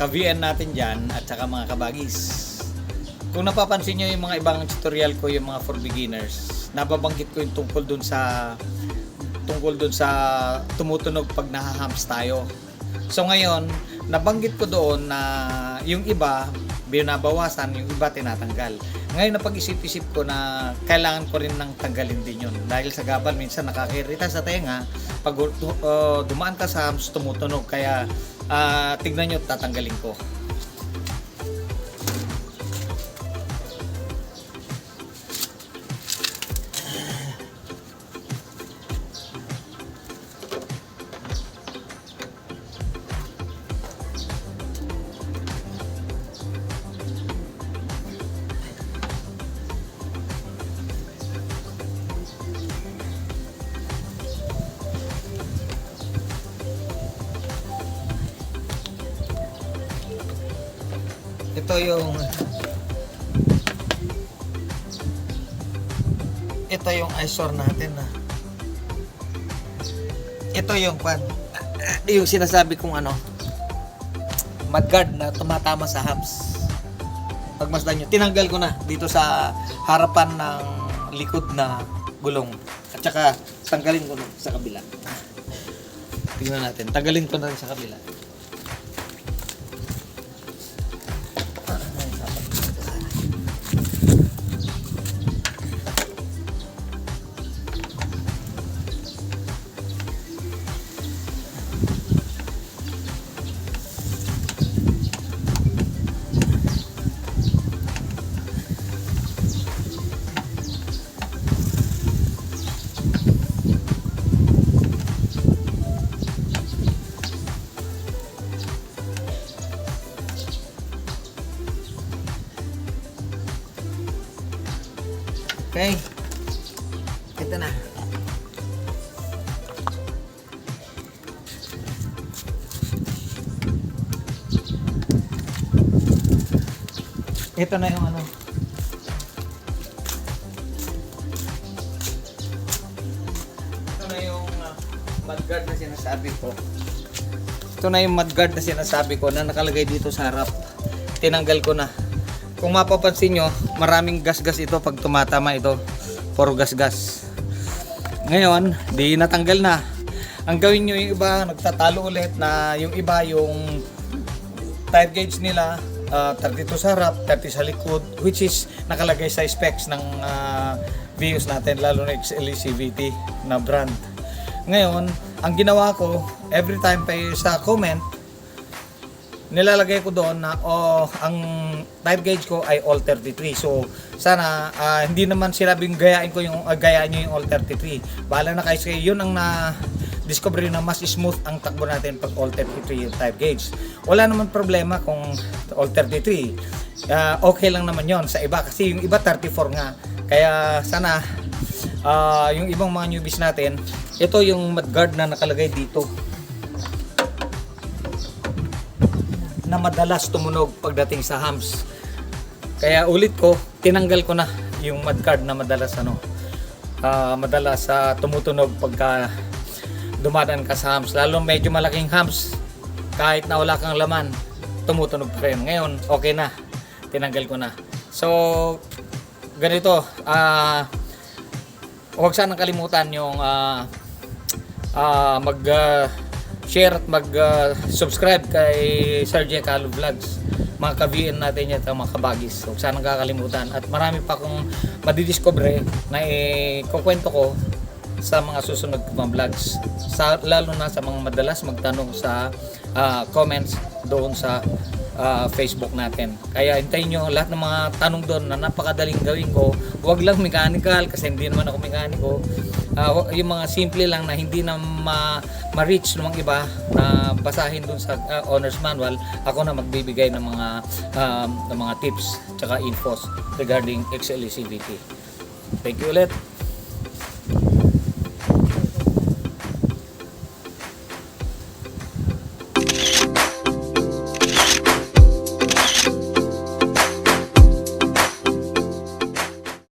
ka-VN natin dyan at saka mga kabagis. Kung napapansin nyo yung mga ibang tutorial ko, yung mga for beginners, nababanggit ko yung tungkol dun sa tungkol dun sa tumutunog pag nahahams tayo. So ngayon, nabanggit ko doon na yung iba binabawasan, yung iba tinatanggal. Ngayon napag-isip-isip ko na kailangan ko rin ng tanggalin din yun. Dahil sa gabal minsan nakakirita sa tenga, pag uh, dumaan ka sa hams, tumutunog. Kaya ah, tignan nyo, tatanggalin ko. Ito yung ito yung eyesore natin na ito yung pan yung sinasabi kong ano mudguard na tumatama sa hubs. Pagmasdan nyo. Tinanggal ko na dito sa harapan ng likod na gulong. At saka tanggalin ko na sa kabila. Tingnan natin. Tanggalin ko na sa kabila Okay. Ito na. Ito na yung ano. Ito na yung uh, mudguard na sinasabi ko. Ito na yung mudguard na sinasabi ko na nakalagay dito sa harap. Tinanggal ko na. Kung mapapansin nyo, maraming gas-gas ito pag tumatama ito. Puro gas-gas. Ngayon, di natanggal na. Ang gawin nyo yung iba, nagtatalo ulit na yung iba yung tire gauge nila uh, 32 sa harap, 30 sa likod which is nakalagay sa specs ng uh, Vios natin lalo na XLE CVT na brand. Ngayon, ang ginawa ko every time pa sa comment nilalagay ko doon na oh, ang tire gauge ko ay all 33. So, sana ah, hindi naman sinabing gayain ko yung uh, gayaan niyo yung all 33. Bahala na kayo yun ang na discover na mas smooth ang takbo natin pag all 33 yung tire gauge. Wala naman problema kung all 33. Ah, okay lang naman yon sa iba kasi yung iba 34 nga. Kaya sana ah, yung ibang mga newbies natin, ito yung mudguard na nakalagay dito. Na madalas tumunog pagdating sa hams. Kaya ulit ko, tinanggal ko na yung mudguard na madalas ano, ah, madalas sa tumutunog pagka dumadaan ka sa hams. Lalo medyo malaking hams, kahit na wala kang laman, tumutunog pa rin. Ngayon, okay na. Tinanggal ko na. So, ganito, ah, huwag sanang kalimutan yung ah, ah, mag ah, share at mag-subscribe kay Sir J. Calo Vlogs. Mga ka-VN natin yan at mga kabagis. Huwag sanang kakalimutan. At marami pa akong madidiscover na ikukwento ko sa mga susunod ko mga vlogs. Sa, lalo na sa mga madalas magtanong sa ah, comments doon sa ah, Facebook natin. Kaya hintayin nyo lahat ng mga tanong doon na napakadaling gawin ko. Huwag lang mechanical kasi hindi naman ako mekaniko. Wa- yung mga simple lang na hindi na ma- ma-reach ng iba na basahin doon sa ah, owner's manual, ako na magbibigay ng mga um, ng mga tips tsaka infos regarding XLE CVT. Thank you ulit.